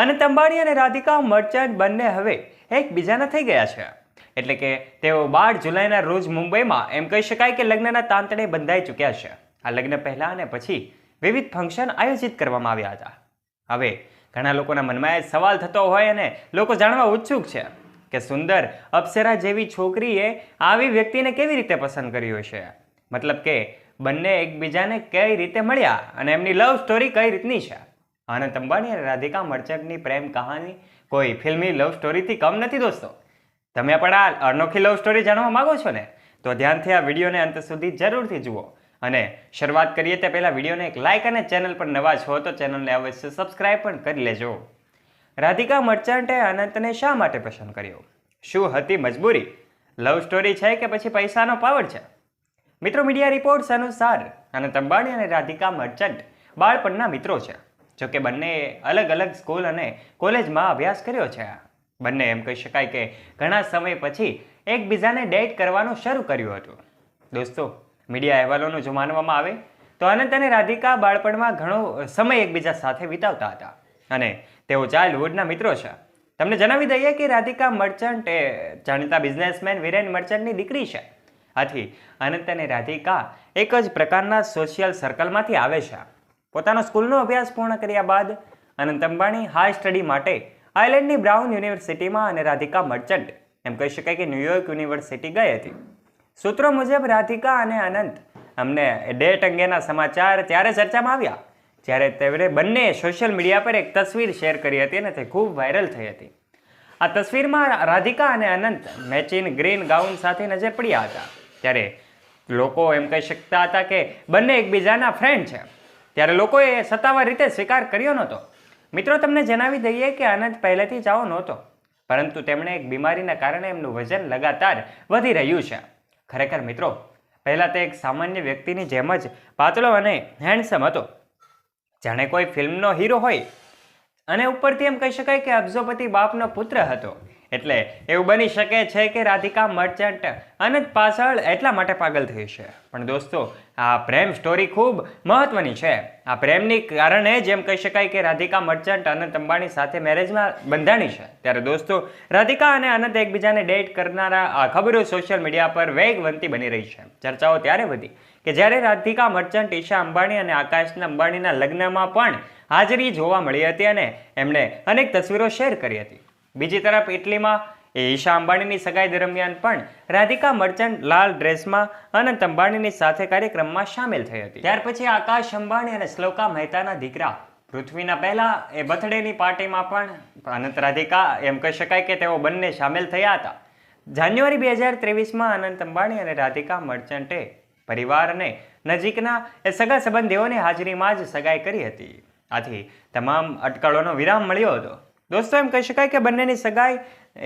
અનંત અંબાણી અને રાધિકા મર્ચન્ટ બંને હવે એકબીજાના થઈ ગયા છે. એટલે કે તેઓ બાર જુલાઈના રોજ મુંબઈમાં એમ કહી શકાય કે લગ્નના તાંતણે બંધાઈ ચૂક્યા છે. આ લગ્ન પહેલા અને પછી વિવિધ ફંક્શન આયોજિત કરવામાં આવ્યા હતા. હવે ઘણા લોકોના મનમાં એ સવાલ થતો હોય અને લોકો જાણવા ઉત્સુક છે કે સુંદર અપ્સરા જેવી છોકરીએ આવી વ્યક્તિને કેવી રીતે પસંદ કર્યો છે મતલબ કે બંને એકબીજાને કઈ રીતે મળ્યા અને એમની લવ સ્ટોરી કઈ રીતની છે? આનંદ અંબાણી અને રાધિકા મર્ચન્ટની પ્રેમ કહાની. કોઈ ફિલ્મી લવ સ્ટોરીથી કમ નથી દોસ્તો. તમે પણ આ અનોખી લવ સ્ટોરી જાણવા માંગો છો ને? તો ધ્યાનથી આ વિડીયોને અંત સુધી જરૂરથી જુઓ. અને શરૂઆત કરીએ તે પહેલાં વિડીયોને એક લાઇક અને ચેનલ પર નવા છો તો ચેનલને અવશ્ય સબસ્ક્રાઇબ પણ કરી લેજો. રાધિકા મર્ચન્ટે અનંતને શા માટે પસંદ કર્યો? શું હતી મજબૂરી? લવ સ્ટોરી છે કે પછી પૈસાનો પાવર છે? મિત્રો મીડિયા રિપોર્ટ્સ અનુસાર અનંત અંબાણી અને રાધિકા મર્ચન્ટ બાળપણના મિત્રો છે. જોકે બંને અલગ અલગ સ્કૂલ અને કોલેજમાં અભ્યાસ કર્યો છે. બંને એમ કહી શકાય કે ઘણા સમય પછી એકબીજાને ડેટ કરવાનું શરૂ કર્યું હતું. દોસ્તો, મીડિયા અહેવાલોનું જો માનવામાં આવે, તો અનંત અને રાધિકા બાળપણમાં ઘણો સમય એકબીજા સાથે વિતાવતા હતા. અને તેઓ ચાઇલ્ડહુડના મિત્રો છે. તમને જણાવી દઈએ કે રાધિકા મર્ચન્ટ એ જાણીતા બિઝનેસમેન વિરેન મર્ચન્ટની દીકરી છે. આથી અનંત અને રાધિકા એક જ પ્રકારના સોશિયલ સર્કલમાંથી આવે છે. પોતાનો સ્કૂલનો અભ્યાસ પૂર્ણ કર્યા બાદ અનંત અંબાણી હાઈ સ્ટડી માટે આયર્લેન્ડની બ્રાઉન યુનિવર્સિટીમાં અને રાધિકા મર્ચન્ટ, એમ કહી શકાય કે ન્યુયોર્ક યુનિવર્સિટી ગઈ હતી. સૂત્રો મુજબ રાધિકા અને અનંત અમને ડેટ અંગેના સમાચાર ત્યારે ચર્ચામાં આવ્યા, જ્યારે તેમણે બંને સોશિયલ મીડિયા પર એક તસવીર શેર કરી હતી અને તે ખૂબ વાયરલ થઈ હતી. આ તસવીરમાં રાધિકા અને અનંત મેચિન ગ્રીન ગાઉન સાથે નજર પડ્યા હતા, ત્યારે લોકો એમ કહી શકતા હતા કે બંને એકબીજાના ફ્રેન્ડ છે. ત્યારે લોકોએ સત્તાવાર રીતે સ્વીકાર કર્યો નહોતો. મિત્રો, તમને જણાવી દઈએ કે આનંદ પહેલેથી જ આવો નહોતો, પરંતુ તેમણે એક બીમારીના કારણે એમનું વજન લગાતાર વધી રહ્યું છે. ખરેખર મિત્રો, પહેલાં તે એક સામાન્ય વ્યક્તિની જેમ જ પાતળો અને હેન્ડસમ હતો. જાણે કોઈ ફિલ્મનો હીરો હોય. અને ઉપરથી એમ કહી શકાય કે અબજોપતિ બાપનો પુત્ર હતો. એટલે એવું બની શકે છે કે રાધિકા મર્ચન્ટ અનંત પાછળ એટલા માટે પાગલ થઈ છે. પણ દોસ્તો, આ પ્રેમ સ્ટોરી ખૂબ મહત્વની છે. આ પ્રેમની કારણે જેમ કહી શકાય કે રાધિકા મર્ચન્ટ અનંત અંબાણી સાથે મેરેજમાં બંધાણી છે. ત્યારે દોસ્તો, રાધિકા અને અનંત એકબીજાને ડેટ કરનારા આ ખબરો સોશિયલ મીડિયા પર વેગવંતી બની રહી છે. ચર્ચાઓ ત્યારે વધી કે જ્યારે રાધિકા મર્ચન્ટ ઈશા અંબાણી અને આકાશના અંબાણીના લગ્નમાં પણ હાજરી જોવા મળી હતી અને એમણે અનેક તસવીરો શેર કરી હતી. બીજી તરફ ઇટલીમાં એ ઈશા અંબાણીની સગાઈ દરમિયાન પણ રાધિકા મર્ચન્ટ લાલ ડ્રેસમાં અનંત અંબાણીની સાથે કાર્યક્રમમાં સામેલ થઈ હતી. ત્યાર પછી આકાશ અંબાણી અને શ્લોકા મહેતાના દીકરા પૃથ્વીના પહેલા એ બર્થડેની પાર્ટીમાં પણ અનંત રાધિકા એમ કહી શકાય કે તેઓ બંને સામેલ થયા હતા. જાન્યુઆરી બે હજાર ત્રેવીસમાં અનંત અંબાણી અને રાધિકા મર્ચન્ટે પરિવારને નજીકના એ સગા સંબંધીઓની હાજરીમાં જ સગાઈ કરી હતી. આથી તમામ અટકળોનો વિરામ મળ્યો હતો. દોસ્તો, એમ કહી શકાય કે બંનેની સગાઈ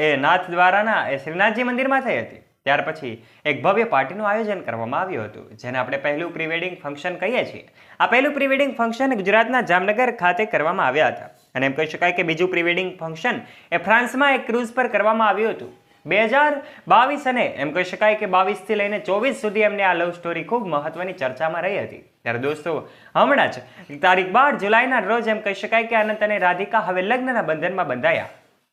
એ નાથ દ્વારાના, એ શ્રીનાથજી મંદિરમાં થઈ હતી. ત્યાર પછી એક ભવ્ય પાર્ટીનું આયોજન કરવામાં આવ્યું હતું, જેને આપણે પહેલું પ્રીવેડિંગ ફંક્શન કહીએ છીએ. આ પહેલું પ્રીવેડિંગ ફંક્શન ગુજરાતના જામનગર ખાતે કરવામાં આવ્યા હતા. અને એમ કહી શકાય કે બીજું પ્રીવેડિંગ ફંક્શન એ ફ્રાન્સમાં એક ક્રૂઝ પર કરવામાં આવ્યું હતું. બે હજાર બાવીસ અને એમ કહી શકાય કે બાવીસથી લઈને ચોવીસ સુધી એમને આ લવ સ્ટોરી ખૂબ મહત્વની ચર્ચામાં રહી હતી. ત્યારે દોસ્તો, હમણાં જ તારીખ બાર જુલાઈના રોજ એમ કહી શકાય કે અનંત અને રાધિકા હવે લગ્નના બંધનમાં બંધાયા.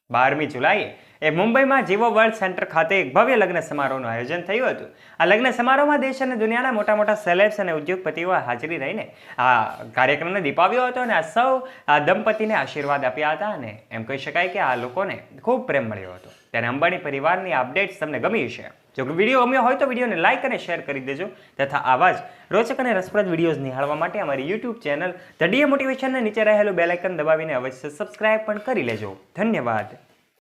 બારમી જુલાઈએ એ મુંબઈમાં જીવો વર્લ્ડ સેન્ટર ખાતે એક ભવ્ય લગ્ન સમારોહનું આયોજન થયું હતું. આ લગ્ન સમારોહમાં દેશ અને દુનિયાના મોટા મોટા સેલેબ્સ અને ઉદ્યોગપતિઓ હાજરી રહીને આ કાર્યક્રમને દીપાવ્યો હતો અને આ સૌ આ દંપતીને આશીર્વાદ આપ્યા હતા અને એમ કહી શકાય કે આ લોકોને ખૂબ પ્રેમ મળ્યો હતો. ત્યારે અંબાણી પરિવારની અપડેટ્સ તમને ગમી છે જો વીડિયો ગમ્યો હોય તો વિડીયોને લાઇક અને શેર કરી દેજો તથા આવા જ રોચક અને રસપ્રદ વિડીયોઝ નિહાળવા માટે અમારી યુટ્યુબ ચેનલ ધ મોટિવેશનને નીચે રહેલું બેલાઇકન દબાવીને અવશ્ય સબસ્ક્રાઇબ પણ કરી લેજો. ધન્યવાદ.